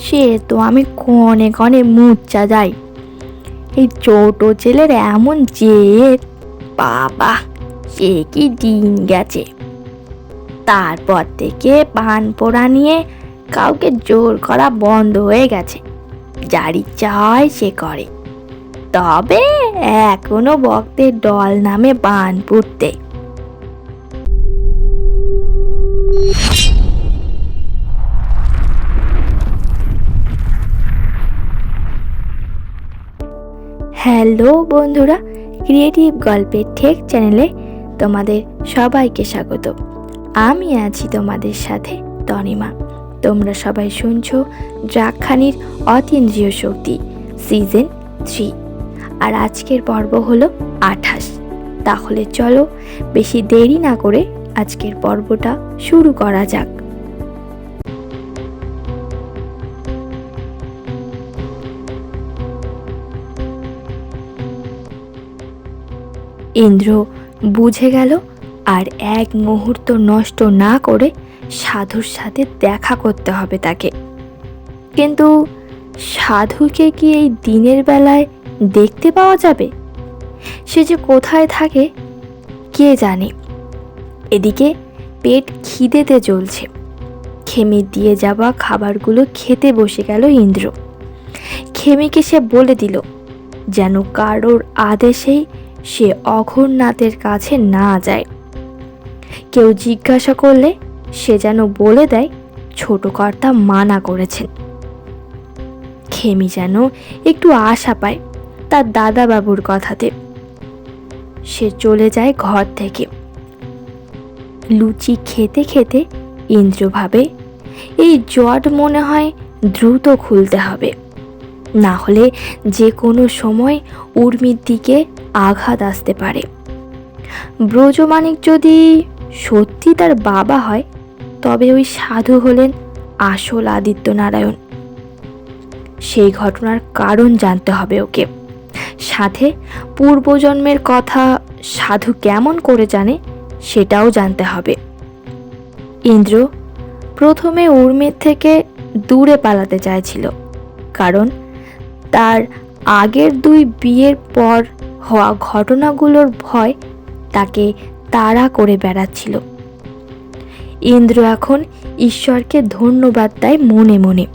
সে তো আমি কনে কনে মুচ্চা যাই। এই ছোট ছেলের এমন জেদ, বাবা, সে কি দিন গেছে। তারপর থেকে পান পোড়া নিয়ে কাউকে জোর করা বন্ধ হয়ে গেছে। যার ইচ্ছা হয় সে করে। তবে এখনও ভক্তের দল নামে বান পুড়তে। হ্যালো বন্ধুরা ক্রিয়েটিভ গল্পের ঠেক চ্যানেলে তোমাদের সবাইকে স্বাগত। আমি আছি তোমাদের সাথে তনিমা। তোমরা সবাই শুনছো ড্রাকখানির অতীন্দ্রিয় শক্তি সিজন থ্রি আর আজকের পর্ব হলো আঠাশ। তাহলে চলো বেশি দেরি না করে আজকের পর্বটা শুরু করা যাক। ইন্দ্র বুঝে গেল আর এক মুহূর্ত নষ্ট না করে সাধুর সাথে দেখা করতে হবে তাকে। কিন্তু সাধুকে কি এই দিনের বেলায় দেখতে পাওয়া যাবে? সে যে কোথায় থাকে, কে জানে? এদিকে পেট খিদেতে জ্বলছে। খেমি দিয়ে যাওয়া খাবারগুলো খেতে বসে গেল ইন্দ্র। খেমিকে সে বলে দিল, যেন কারোর আদেশেই সে অঘরনাথের কাছে না যায়। কেউ জিজ্ঞাসা করলে সে যেন বলে দেয় ছোট কর্তা মানা করেছেন। খেমি যেন একটু আশা পায় তার দাদা বাবুর কথাতে। সে চলে যায় ঘর থেকে। লুচি খেতে খেতে ইন্দ্র ভাবে এই জট মনে হয় দ্রুত খুলতে হবে। না হলে যে কোনো সময় উর্মির দিকে আঘাত আসতে পারে। ব্রজমানিক যদি সত্যি তার বাবা হয়, তবে ওই সাধু হলেন আসল আদিত্য নারায়ণ সেই ঘটনার কারণ জানতে হবে ওকে। সাথে পূর্বজন্মের কথা সাধু কেমন করে জানে, সেটাও জানতে হবে। ইন্দ্র প্রথমে উর্মির থেকে দূরে পালাতে চাইছিল, কারণ তার আগের দুই বিয়ের পর হওয়া ঘটনাগুলোর ভয় তাকে তাড়া করে বেড়াচ্ছিল। ইন্দ্র এখন ঈশ্বরকে ধন্যবাদ দেয় মনে মনে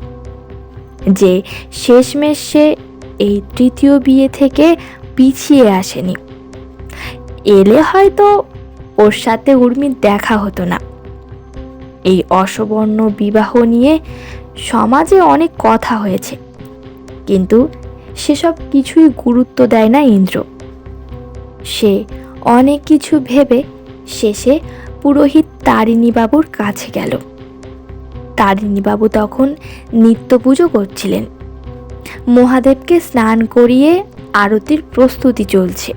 যে শেষমেশ সে এই তৃতীয় বিয়ে থেকে পিছিয়ে আসেনি। এলে হয়তো ওর সাথে উর্মির দেখা হতো না। এই অসবর্ণ বিবাহ নিয়ে সমাজে অনেক কথা হয়েছে। কিন্তু সেসব কিছুই গুরুত্ব দেয় না ইন্দ্র। সে অনেক কিছু ভেবে শেষে পুরোহিত তারিণীবাবুর কাছে গেল। তারিণীবাবু তখন নিত্য পুজো করছিলেন। মহাদেবকে স্নান করিয়ে আরতির প্রস্তুতি চলছে।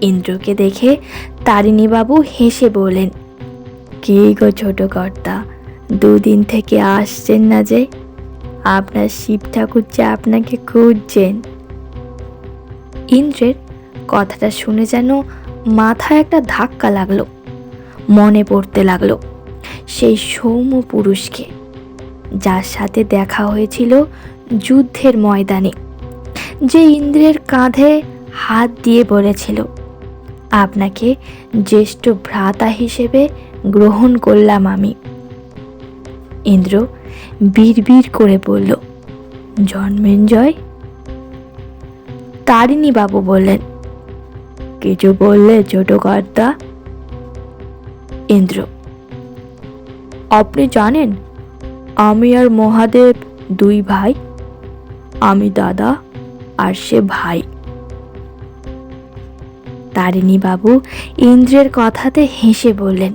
ইন্দ্রকে দেখে তারিণীবাবু হেসে বলেন কি গো ছোট কর্তা দুদিন থেকে আসছেন না যে? আপনার শিব ঠাকুর যে আপনাকে খুঁজছেন। ইন্দ্রের কথাটা শুনে যেন মাথায় একটা ধাক্কা লাগল, মনে পড়তে লাগল সেই সৌম্য পুরুষকে, যার সাথে দেখা হয়েছিল যুদ্ধের ময়দানে, যে ইন্দ্রের কাঁধে হাত দিয়ে বলেছিল, আপনাকে জ্যেষ্ঠ ভ্রাতা হিসেবে গ্রহণ করলাম আমি। ইন্দ্র বিড়বিড় করে বলল, জন্মেঞ্জয়? তারিণী বাবু বললেন, কিছু বললে ছোট কর্তা। ইন্দ্র, আপনি জানেন, আমি আর মহাদেব দুই ভাই, আমি দাদা আর সে ভাই। তারিণী বাবু ইন্দ্রের কথাতে হেসে বললেন,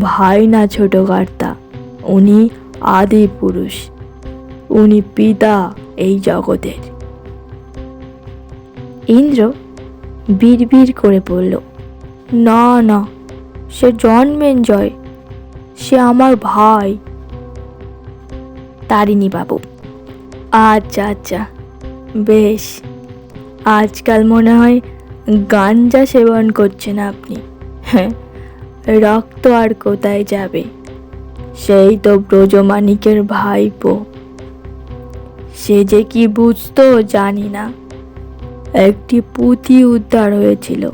ভাই না ছোট কর্তা? উনি আদি পুরুষ। উনি পিতা এই জগতের। ইন্দ্র বিড়বিড় করে বলল, না না, সে জন্মেঞ্জয় সে আমার ভাই। তারিণী বাবু আচ্ছা আচ্ছা বেশ। আজকাল মনে হয় গাঞ্জা সেবন করছেন আপনি। হ্যাঁ রক্ত আর কোথায় যাবে? সেই তো ব্রজমানিকের ভাইপো। সে যে কি বুঝতো জানি না। একটি পুঁথি উদ্ধার হয়েছিল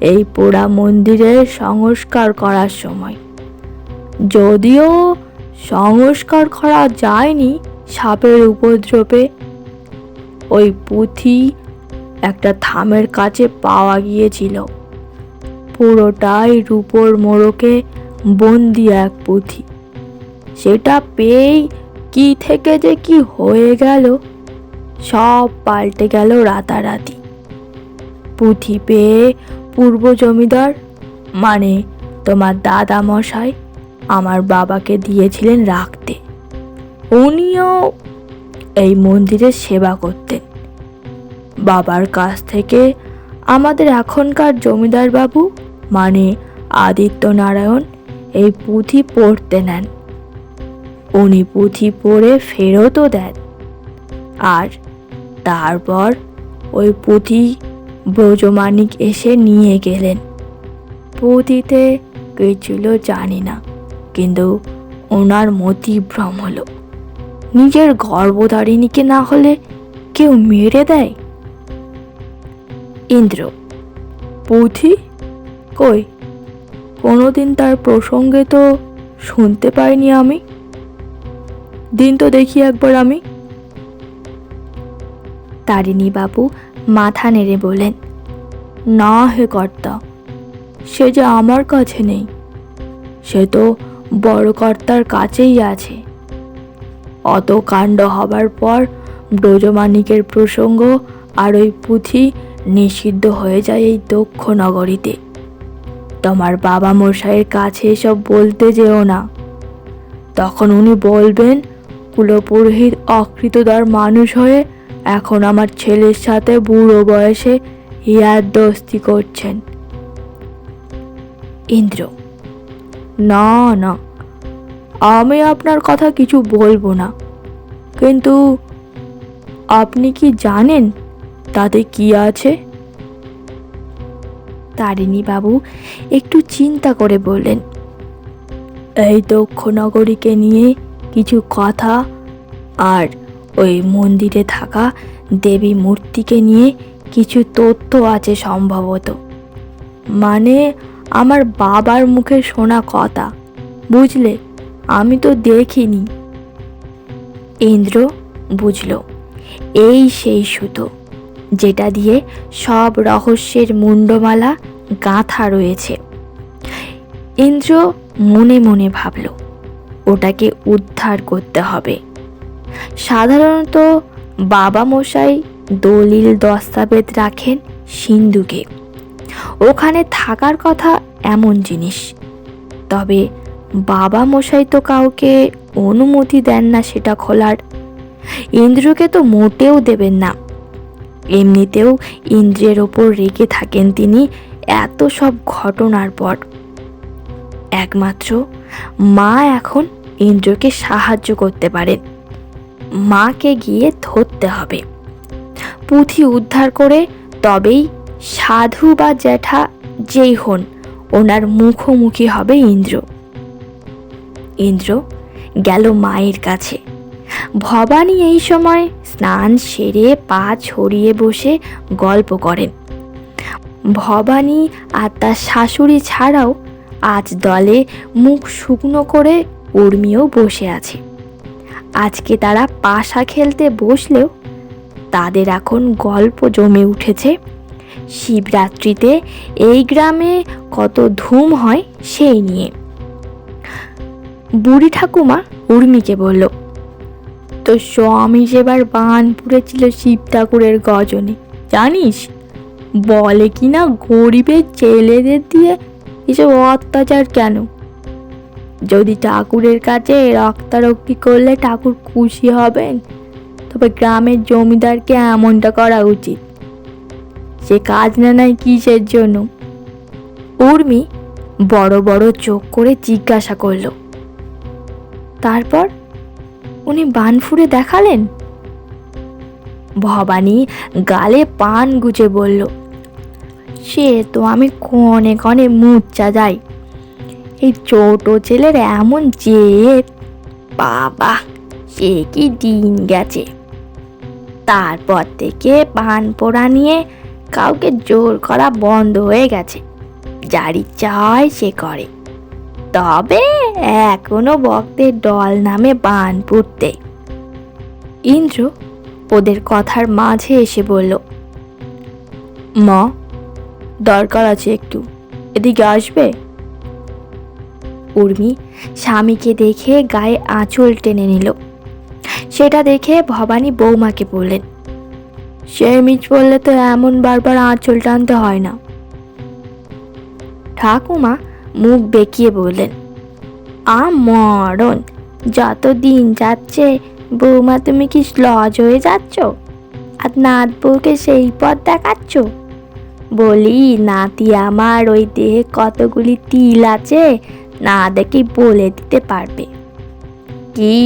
এই পোড়া মন্দিরে সংস্কার করার সময়। যদিও সংস্কার করা যায়নি সাপের উপদ্রবে। ওই পুঁথি একটা থামের কাছে পাওয়া গিয়েছিল। পুরোটাই রূপোর মোড়কে বন্দি এক পুঁথি। সেটা পেয়েই কি থেকে যে কি হয়ে গেল, সব পাল্টে গেল রাতারাতি। পুঁথি পেয়ে পূর্ব জমিদার মানে তোমার দাদা মশাই আমার বাবাকে দিয়েছিলেন রাখতে। উনিও এই মন্দিরের সেবা করতেন। বাবার কাছ থেকে আমাদের এখনকার জমিদার বাবু মানে আদিত্য নারায়ণ এই পুঁথি পড়তে নেন। উনি পুঁথি পড়ে ফেরতও দেন। আর তারপর ওই পুঁথি ব্রজমানিক এসে নিয়ে গেলেন। পুঁথিতে কে ছিল জানি না, কিন্তু ওনার মতি ভ্রম হলো। নিজের গর্ভধারিণীকে না হলে কেউ মেরে দেয়? ইন্দ্র, পুঁথি? কই? কোনোদিন তার প্রসঙ্গে তো শুনতে পাইনি আমি। দিন তো দেখি একবার আমি। তারিণী বাবু মাথা নেড়ে বলেন না হে কর্তা, সে যে আমার কাছে নেই, সে তো বড় কর্তার কাছেই আছে। অত কাণ্ড হবার পর ব্রজমানিকের প্রসঙ্গ আর ওই পুঁথি নিষিদ্ধ হয়ে যায় এই দক্ষ নগরীতে। তোমার বাবা মশাইয়ের কাছে এসব বলতে যেও না। তখন উনি বলবেন কুলপুরোহিত অকৃতদার মানুষ হয়ে এখন আমার ছেলের সাথে বুড়ো বয়সে ইয়ার দোস্তি করছেন। ইন্দ্র, না না, আমি আপনার কথা কিছু বলব না। কিন্তু আপনি কি জানেন তাতে কি আছে? তারিণী বাবু একটু চিন্তা করে বললেন, এই দক্ষ নগরীকে নিয়ে কিছু কথা আর ওই মন্দিরে থাকা দেবী মূর্তিকে নিয়ে কিছু তথ্য আছে সম্ভবত। মানে আমার বাবার মুখে শোনা কথা। বুঝলে? আমি তো দেখিনি। ইন্দ্র বুঝল, এই সেই সুতো, যেটা দিয়ে সব রহস্যের মুন্ডমালা, গাঁথা রয়েছে। ইন্দ্র মনে মনে ভাবল ওটাকে উদ্ধার করতে হবে। সাধারণত বাবা মশাই দলিল দস্তাবেজ রাখেন সিন্ধুকে। ওখানে থাকার কথা এমন জিনিস। তবে বাবা মশাই তো কাউকে অনুমতি দেন না সেটা খোলার। ইন্দ্রকে তো মোটেও দেবেন না। এমনিতেও ইন্দ্রের ওপর রেগে থাকেন তিনি এত সব ঘটনার পর। একমাত্র মা এখন ইন্দ্রকে সাহায্য করতে পারেন মাকে গিয়ে ধরতে হবে। পুঁথি উদ্ধার করে তবেই সাধু বা জ্যাঠা যেই হন, ওনার মুখোমুখি হবে ইন্দ্র। ইন্দ্র গেল মায়ের কাছে। ভবানী এই সময় স্নান সেরে পা ছড়িয়ে বসে গল্প করেন। ভবানী আর তার শাশুড়ি ছাড়াও আজ দলে মুখ শুকনো করে উর্মিও বসে আছে। আজকে তারা পাশা খেলতে বসলেও তাদের এখন গল্প জমে উঠেছে। শিবরাত্রিতে এই গ্রামে কত ধুম হয় সেই নিয়ে। বুড়ি ঠাকুমা উর্মিকে বলল তো স্বামী সেবার বান পুড়েছিল শিব ঠাকুরের গজনে। জানিস, বলে কি না গরিবের ছেলেদের দিয়ে এসব অত্যাচার কেন? যদি ঠাকুরের কাছে রক্তারক্তি করলে ঠাকুর খুশি হবেন, তবে গ্রামের জমিদারকে এমনটা করা উচিত। সে কাজ না নাই কিসের জন্য? উর্মি বড় বড় চোখ করে জিজ্ঞাসা করল। তারপর উনি বান দেখালেন? ভবানী গালে পান গুজে বলল, সে তো আমি কনে কনে মুচ্চা যাই। এই ছোট ছেলের এমন জেদ। বাবা, সে কি দিন গেছে। তারপর থেকে পান পোড়া নিয়ে কাউকে জোর করা বন্ধ হয়ে গেছে। যার হয় সে করে। তবে এখনও ভক্তের দল নামে বান পুড়তে। ইন্দ্র ওদের কথার মাঝে এসে বলল, মা, দরকার আছে একটু। এদিকে আসবে? উর্মি স্বামীকে দেখে গায়ে আঁচল টেনে নিল। সেটা দেখে ভবানী বৌমাকে বললেন, সে মিচ বললে তো এমন বারবার আঁচল টানতে হয় না। ঠাকুমা মুখ বেঁকিয়ে বললেন আ মরণ যত দিন যাচ্ছে, বৌমা তুমি কি লজ হয়ে যাচ্ছ? আর নাত বউকে সেই পথ দেখাচ্ছ? বলি, নাতি আমার, ওই দেহে কতগুলি তিল আছে না দেখে বলে দিতে পারবে। কি?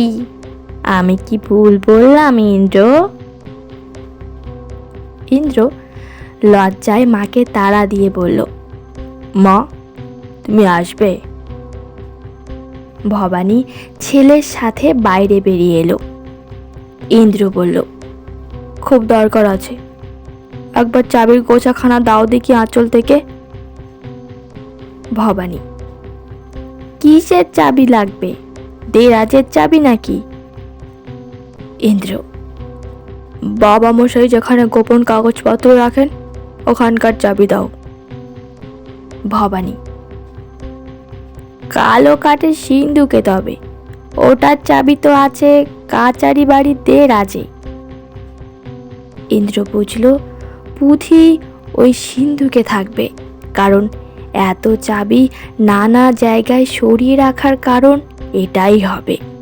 আমি কি ভুল বললাম, ইন্দ্র? ইন্দ্র লজ্জায় মাকে তাড়া দিয়ে বলল, মা, তুমি আসবে? ভবানী ছেলের সাথে বাইরে বেরিয়ে এলো। ইন্দ্র বলল, খুব দরকার আছে। একবার চাবির গোছাখানা দাও দেখি আঁচল থেকে। ভবানী কিসের চাবি লাগবে? দেরাজের চাবি নাকি? ইন্দ্র, বাবা মশাই যেখানে গোপন কাগজপত্র রাখেন, ওখানকার চাবি দাও। ভবানী, কালো কাঠের সিন্ধুকে তবে, ওটার চাবি তো আছে কাচারি বাড়ির দেরাজে। ইন্দ্র বুঝল পুঁথি ওই সিন্ধুকে থাকবে, কারণ এত চাবি নানা জায়গায় সরিয়ে রাখার কারণ এটাই হবে।